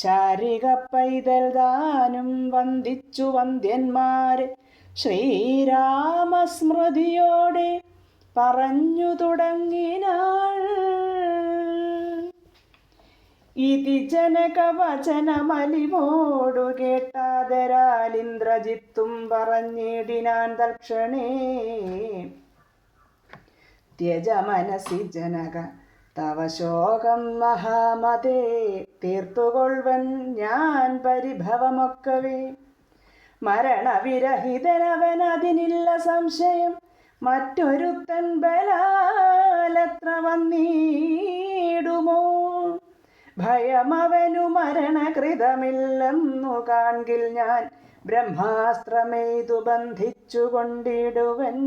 ശാരിക പൈതൽ ദാനം വന്ദിച്ചു വന്ദ്യന്മാരെ. ശ്രീരാമസ്മൃതിയോടെ പറഞ്ഞു തുടങ്ങിനാൾ. ഇതി ജനകവചനമലിവോടു കേട്ടാതരാലിന്ദ്രജിത്തും പറഞ്ഞിടിനാൻ തൽക്ഷണേ. ത്യജ മനസി ജനക തവ ശോകം മഹാമതേ തീർത്തുകൊള്ളുവൻ ഞാൻ പരിഭവമൊക്കവേ. മരണവിരഹിതനവൻ അതിനില്ല സംശയം മറ്റൊരുത്തൻ ബലാലത്ര വന്നീടുമോ? ഭയമവനു മരണകൃതമില്ലെന്നു കാൺകിൽ ഞാൻ ബ്രഹ്മാസ്ത്രമെയ്തു ബന്ധിച്ചു കൊണ്ടിടുവൻ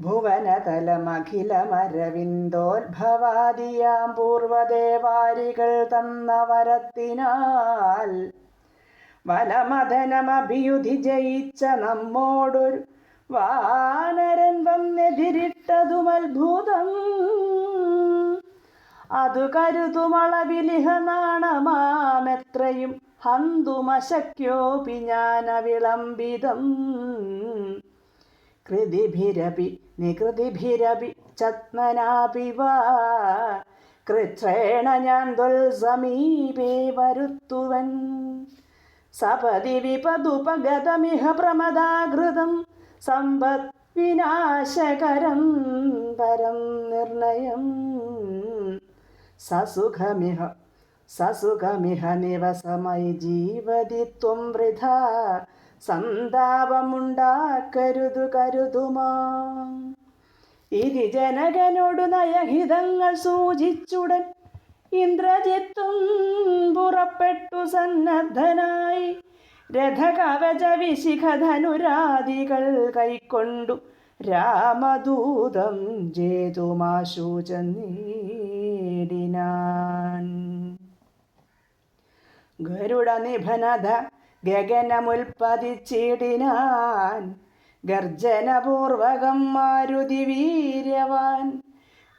ഭുവനതലമഖിലമരവിന്ദോത്ഭവാദിയാം പൂർവദേവാരികൾ തന്ന വരത്തിനാൽ വനമഥനമഭിയുധി ജയിച്ച നമ്മോടൊരു വാനരൻ വന്നെതിരിട്ടതും അത്ഭുതം അതു കരുതുമളവിലിഹ നാണമാമെത്രയും ഹന്തുമശക്യോപി ജ്ഞാനവിളംബിതം വിളംബിതം കൃതിഭിരപി നികൃതിഭിരപി ചത്മനാപി വാ കൃത്രേണ ഞാൻ ദുൽസമീപേ വരുത്തുവൻ സപതി വിപതുപഗതമിഹ പ്രമദാകൃതം സമ്പത് വിനാശകരം പരം നിർണയം സസുഖമിഹ സസുഖമിഹ നിവസമയി ജീവതി ത്വം വൃഥ സന്താപമുണ്ടാക്കരുതു കരുതുമാ. ഇതി ജനകനോടു നയഹിതങ്ങൾ സൂചിച്ചുടൻ ഇന്ദ്രജിത്തും പുറപ്പെട്ടു സന്നദ്ധനായി രഥകവച വിശിഖധനുരാദികൾ കൈക്കൊണ്ടു രാമദൂതം ജേതുമാശൂചനീടിനാൻ ഗരുഡ നിഭനത ഗഗനമുൽപ്പതിച്ചിടിനാൻ ഗർജനപൂർവകം മാരുതി വീര്യവാൻ.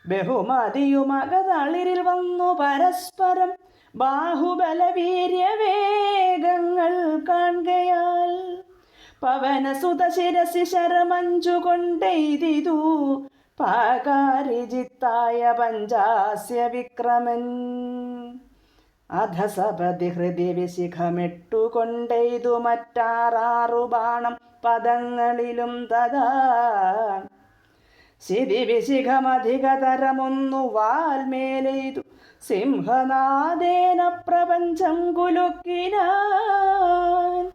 ബഹുമതിയുമകതളിരിൽ വന്നു പരസ്പരം ബാഹുബലവീര്യവേഗങ്ങൾ കാണുകയാൽ. പവനസുത ശിരസി ശരമഞ്ചു കൊണ്ടെയ്തിതു പാകാരിജിത്തായ പഞ്ചാസ്യ വിക്രമൻ അധസപതി ഹൃദി വിശിഖമിട്ടുകൊണ്ടെയ്തു മറ്റാറാറു ബാണം പദങ്ങളിലും തഥാ. ശിതി വിശിഖമധികതരമൊന്നു വാൽമേലെയ്തു സിംഹനാദേന പ്രപഞ്ചം കുലുക്കിനാൻ.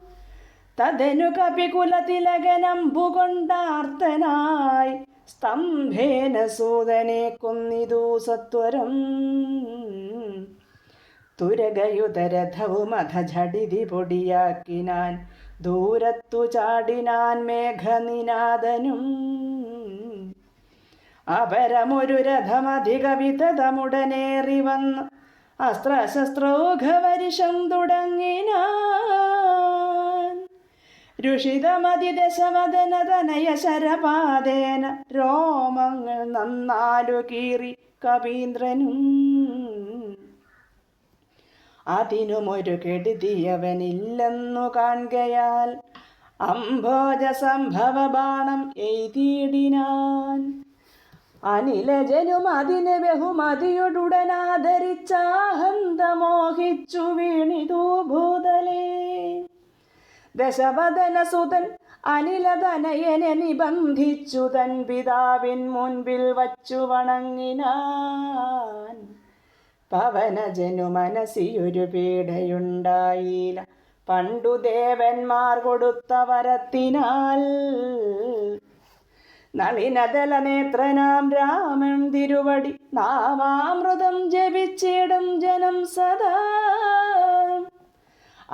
തദനു കപികുലതിലകനമ്പുകൊണ്ടാർത്തനായി സ്തംഭേന സൂതനെ കൊന്നിതു സത്വരം തുരകയുതരഥവുമധ ഝടിതി പൊടിയാക്കിനാൻ ദൂരത്തു ചാടിനാൻ മേഘനിനാദനും അപരമൊരു രഥമധികവിതമുടനേറി വന്ന് അസ്ത്രശസ്ത്രോഘവരിഷം തുടങ്ങിനാൻ. രുഷിതമതി ദശവദന തനയ ശരപാതേന രോമങ്ങൾ നന്നാലു കീറി കവീന്ദ്രനും അതിനുമൊരു കെടുതിയവനില്ലെന്നു കാണുകയാൽ അംഭോജ സംഭവ ബാണം എഴുതിയിടിനാൻ. അനിലജനും അതിന് ബഹുമതിയൊടുടനാദരിച്ചാഹന്ത മോഹിച്ചു വീണിതു ഭൂതലേ. ദശവദനസുതൻ അനിലതനയനെ നിബന്ധിച്ചു തൻ പിതാവിൻ മുൻപിൽ വച്ചു വണങ്ങിനാൻ. പവനജനു മനസ്സിയൊരു പീഡയുണ്ടായില്ല പണ്ടു ദേവന്മാർ കൊടുത്ത വരത്തിനാൽ നളിനതല നേത്രനാം രാമൻ തിരുവടി നാമാമൃതം ജപിച്ചിടും ജനം സദാ.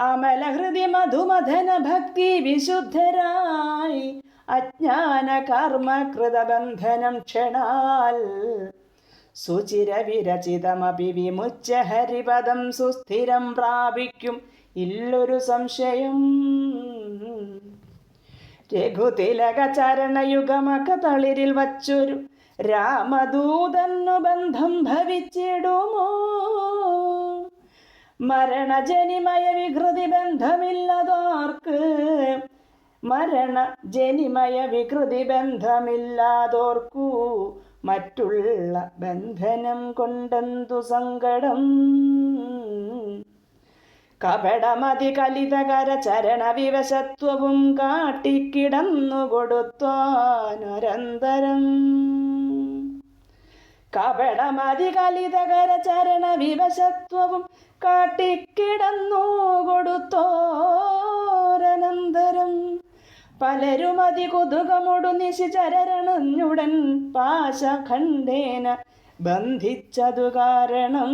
അമലഹൃതി മധുമധന ഭക്തി വിശുദ്ധരായി അജ്ഞാന കർമ്മ കൃതബന്ധനം ക്ഷണാൽ. സുചിര വിരചിതമപി വിമുച്ച ഹരിപദം സുസ്ഥിരം പ്രാപിക്കും. ഇല്ലൊരു സംശയം. രഘുതിലക ചരണയുഗമക തളിരിൽ വച്ചൊരു രാമദൂതന്നു ബന്ധം ഭവിച്ചിടുമോ? മരണജനിമയ വികൃതി ബന്ധമില്ലതോർക്ക് മരണ ജനിമയ വികൃതി ബന്ധമില്ലാതോർക്കൂ മറ്റുള്ള ബന്ധനം കൊണ്ടെന്തു സങ്കടം? കപടമതി കലിതകര ചരണ വിവശത്വവും കാട്ടിക്കിടന്നു കൊടുത്താനൊരന്തരം കപടമതി കലിതകര ചരണ വിവശത്വവും കാട്ടിക്കിടന്നു കൊടുത്തോരനന്തരം പലരും അതി കുതുകമൊടു പാശ പാശഖണ്ഡേന ബന്ധിച്ചതു കാരണം.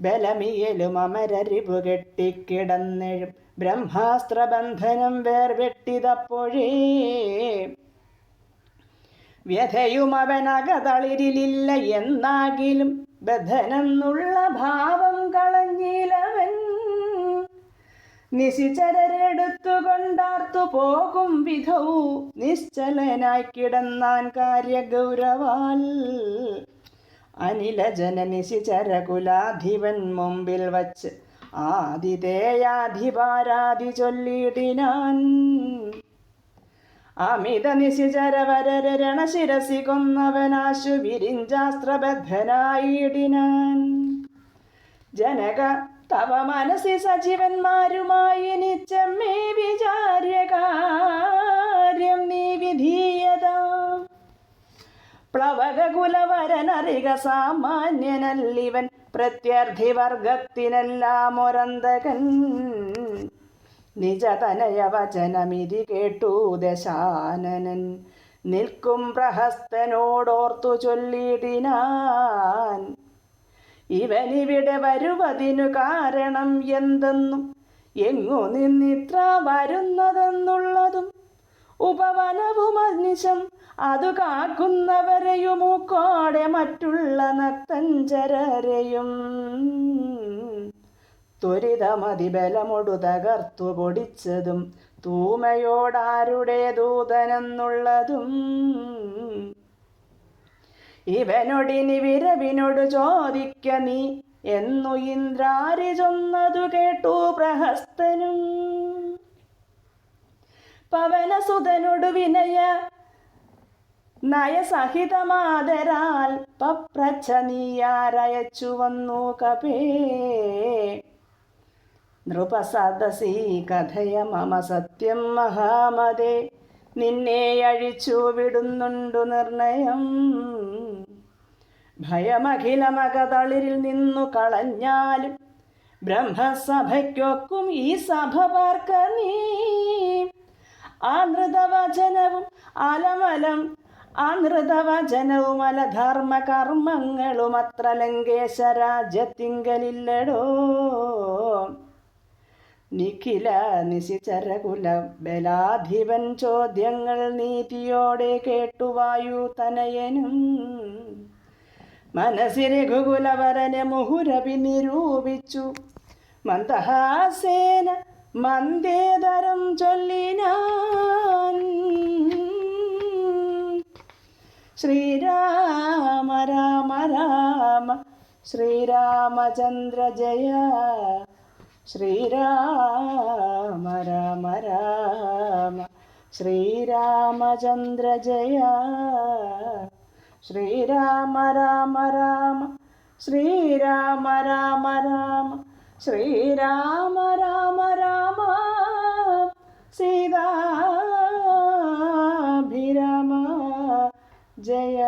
ബലമിയലും അമരരിപു കെട്ടിക്കിടന്നെഴും ബ്രഹ്മാസ്ത്രബന്ധനം വേർവെട്ടിതപ്പോഴേ. വ്യഥയും അവനകതളിരിലില്ല എന്നാകിലും ബധനെന്നുള്ള ഭാവം നിശിചരരെടുത്തുകൊണ്ടാർത്തു പോകും വിധവും. നിശ്ചലനായി കിടന്നാൻ കാര്യഗൗരവാൽ. അനിലജന നിശിചരകുലാധിപൻ മുമ്പിൽ വച്ച് ആതിഥേയാധിപാരാതി ചൊല്ലിയിടിനാൻ. അമിത നിശിചരവരര രണശിരസി കൊന്നവനാശു വിരിഞ്ചാസ്ത്രബദ്ധനായിടിനാൻ. ജനക തവ മനസ്സി സജീവന്മാരുമായി നിച്ചമ്മേ വിചാര്യ കാര്യം നീ വിധീയത. പ്ലവകുലവരനറിക സാമാന്യനല്ലിവൻ പ്രത്യർത്ഥി വർഗത്തിനെല്ലാം ഒരന്തകൻ. നിജതനയ വചനമിതി കേട്ടു ദശാനനൻ. നിൽക്കും പ്രഹസ്തനോടോർത്തു ചൊല്ലിടിനാൻ ഇവനിവിടെ വരുവതിനു കാരണം എന്തെന്നും? എങ്ങു നിന്നിത്ര വരുന്നതെന്നുള്ളതും ഉപവനവും അനിശം അതു കാക്കുന്നവരെയുമൂക്കോടെ മറ്റുള്ള നക്തഞ്ചരരെയും ത്വരിതമതി ബലമൊടു തകർത്തു പൊടിച്ചതും തൂമയോടാരുടെ ദൂതനെന്നുള്ളതും ഇവനൊടിനി വിരവിനോട് ചോദിക്ക നീ എന്നു ഇന്ദ്രാരി ചൊന്നതു കേട്ടു പ്രഹസ്തനും. പവനസുതനോട് വിനയ നയസഹിതമാതരാൽ പപ്രച്ഛ നീയാരയച്ചു വന്നു കപേ. നൃപസദസി കഥയ മമ സത്യം മഹാമതേ. നിന്നെ അഴിച്ചു വിടുന്നുണ്ടു നിർണയം. ഭയമഖിലമകതളിരിൽ നിന്നു കളഞ്ഞാലും ബ്രഹ്മസഭയ്ക്കൊക്കും ഈ സഭ പാർക്ക നീ. ആനൃതവചനവും അലമലം ആനൃതവചനവും അലധർമ്മ കർമ്മങ്ങളും അത്ര ലങ്കേശ രാജ്യത്തിങ്കലില്ലടോ. നിഖില നിശിചരകുല ബലാധിപൻ ചോദ്യങ്ങൾ നീതിയോടെ കേട്ടുവായു തനയനും. മനസ്സിൽ ഗുകുലവരനെ മുഹുരവി നിരൂപിച്ചു. മന്ദഹാസേന മന്ദേതരം ചൊല്ലിനാൻ. ശ്രീരാമ രാമ രാമ ശ്രീരാമചന്ദ്ര ജയ. ശ്രീരാമ രാമ രാമ. ശ്രീരാമചന്ദ്ര ജയ. ശ്രീരാമ രാമ രാമ. ശ്രീരാമ രാമ രാമ. ശ്രീരാമ രാമ രാമ. സീതാഭിരാമ. ജയ.